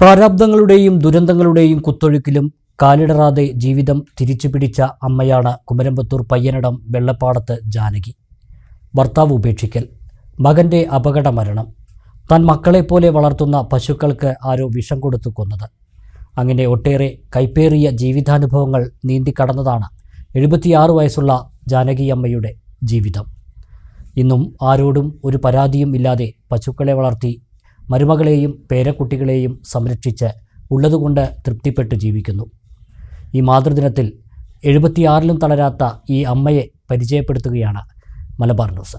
പ്രാരാബ്ദങ്ങളുടെയും ദുരന്തങ്ങളുടെയും കുത്തൊഴുക്കിലും കാലിടറാതെ ജീവിതം തിരിച്ചു പിടിച്ച അമ്മയാണ് കുമരമ്പത്തൂർ പയ്യനടം വെള്ളപ്പാടത്ത് ജാനകി. ഭർത്താവ് ഉപേക്ഷിക്കൽ മകന്റെ അപകട മരണം താൻ മക്കളെപ്പോലെ വളർത്തുന്ന പശുക്കൾക്ക് ആരോ വിഷം കൊടുത്തു കൊന്നത്. അങ്ങനെ ഒട്ടേറെ കൈപ്പേറിയ ജീവിതാനുഭവങ്ങൾ നീന്തിക്കടന്നതാണ് എഴുപത്തിയാറ് വയസ്സുള്ള ജാനകിയമ്മയുടെ ജീവിതം. ഇന്നും ആരോടും ഒരു പരാതിയും ഇല്ലാതെ പശുക്കളെ വളർത്തി മരുമകളെയും പേരക്കുട്ടികളെയും സംരക്ഷിച്ച് ഉള്ളതുകൊണ്ട് തൃപ്തിപ്പെട്ട് ജീവിക്കുന്നു. ഈ മാതൃദിനത്തിൽ എഴുപത്തിയാറിലും തളരാത്ത ഈ അമ്മയെ പരിചയപ്പെടുത്തുകയാണ് മലബാർ ന്യൂസ്.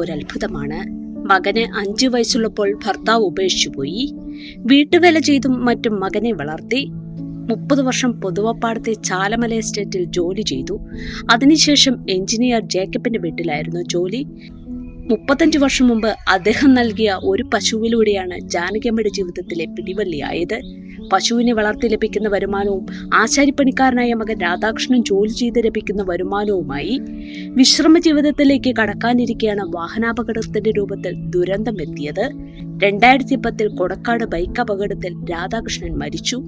ഒരു അത്ഭുതമാണ് മകന് അഞ്ചു വയസ്സുള്ളപ്പോൾ ഭർത്താവ് ഉപേക്ഷിച്ചുപോയി. വീട്ടുവേല ചെയ്തും മറ്റും മകനെ വളർത്തി. മുപ്പത് വർഷം പൊതുവപ്പാടത്തെ ചാലമല എസ്റ്റേറ്റിൽ ജോലി ചെയ്തു. അതിനുശേഷം എഞ്ചിനീയർ ജേക്കബിന്റെ വീട്ടിലായിരുന്നു ജോലി. മുപ്പത്തഞ്ച് വർഷം മുമ്പ് അദ്ദേഹം നൽകിയ ഒരു പശുവിലൂടെയാണ് ജാനകിയമ്മയുടെ ജീവിതത്തിലെ പിടിവള്ളിയായത്. പശുവിനെ വളർത്തി ലഭിക്കുന്ന വരുമാനവും ആശാരിപ്പണിക്കാരനായ മകൻ രാധാകൃഷ്ണൻ ജോലി ചെയ്ത് ലഭിക്കുന്ന വരുമാനവുമായി വിശ്രമ ജീവിതത്തിലേക്ക് കടക്കാനിരിക്കെയാണ് വാഹനാപകടത്തിന്റെ രൂപത്തിൽ ദുരന്തം എത്തിയത്. രണ്ടായിരത്തി പത്തിൽ കൊടക്കാട് ബൈക്ക് അപകടത്തിൽ രാധാകൃഷ്ണൻ മരിച്ചു.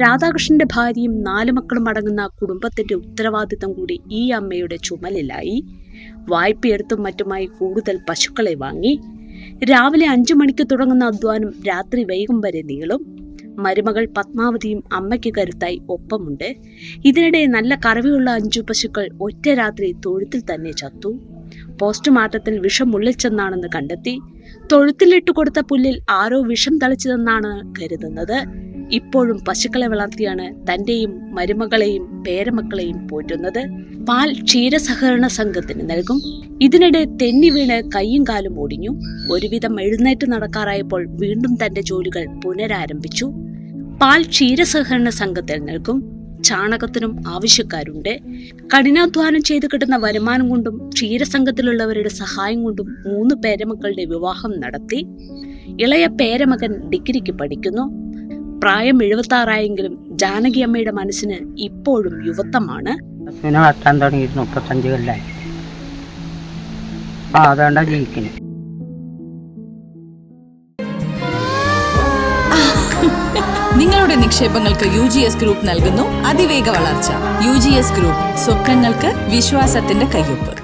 രാധാകൃഷ്ണന്റെ ഭാര്യയും നാല് മക്കളും അടങ്ങുന്ന കുടുംബത്തിന്റെ ഉത്തരവാദിത്തം കൂടി ഈ അമ്മയുടെ ചുമലിലായി. വായ്പയെടുത്തും മറ്റുമായി കൂടുതൽ പശുക്കളെ വാങ്ങി. രാവിലെ അഞ്ചു മണിക്ക് തുടങ്ങുന്ന അധ്വാനം രാത്രി വൈകും വരെ നീളും. മരുമകൾ പത്മാവതിയും അമ്മയ്ക്ക് കരുത്തായി ഒപ്പമുണ്ട്. ഇതിനിടെ നല്ല കറവിയുള്ള അഞ്ചു പശുക്കൾ ഒറ്റ രാത്രി തൊഴുത്തിൽ തന്നെ ചത്തു. പോസ്റ്റ്മോർട്ടത്തിൽ വിഷം ഉള്ളിച്ചെന്നാണെന്ന് കണ്ടെത്തി. തൊഴുത്തിലിട്ട് കൊടുത്ത പുല്ലിൽ ആരോ വിഷം തളിച്ചതെന്നാണ് കരുതുന്നത്. ഇപ്പോഴും പശുക്കളെ വളർത്തിയാണ് തന്റെയും മരുമകളെയും പേരമക്കളെയും പോറ്റുന്നത്. പാൽ ക്ഷീരസഹകരണ സംഘത്തിന് നൽകും. ഇതിനിടെ തെന്നി വീണ് കൈയും കാലും ഒടിഞ്ഞു. ഒരുവിധം എഴുന്നേറ്റ് നടക്കാറായപ്പോൾ വീണ്ടും തന്റെ ജോലികൾ പുനരാരംഭിച്ചു. പാൽ ക്ഷീരസഹകരണ സംഘത്തിൽ നൽകും. ചാണകത്തിനും ആവശ്യക്കാരുണ്ട്. കഠിനാധ്വാനം ചെയ്ത് കിട്ടുന്ന വരുമാനം കൊണ്ടും ക്ഷീരസംഘത്തിലുള്ളവരുടെ സഹായം കൊണ്ടും മൂന്ന് പേരമക്കളുടെ വിവാഹം നടത്തി. ഇളയ പേരമകൻ ഡിഗ്രിക്ക് പഠിക്കുന്നു. പ്രായം എഴുപത്തി ആറായെങ്കിലും ജാനകി അമ്മയുടെ മനസ്സിന് ഇപ്പോഴും യുവത്വമാണ്. പശുവിനെ വളർത്താൻ തുടങ്ങിയിട്ട് മുപ്പത്തഞ്ച് കൊല്ലായി. ആ ജീവിക്കുന്നത്. നിങ്ങളുടെ നിക്ഷേപങ്ങൾക്ക് യു ജി എസ് ഗ്രൂപ്പ് നൽകുന്നു. അതിവേഗ വളർച്ച. യു ജി എസ് ഗ്രൂപ്പ് സ്വപ്നങ്ങൾക്ക് വിശ്വാസത്തിന്റെ കയ്യൊപ്പ്.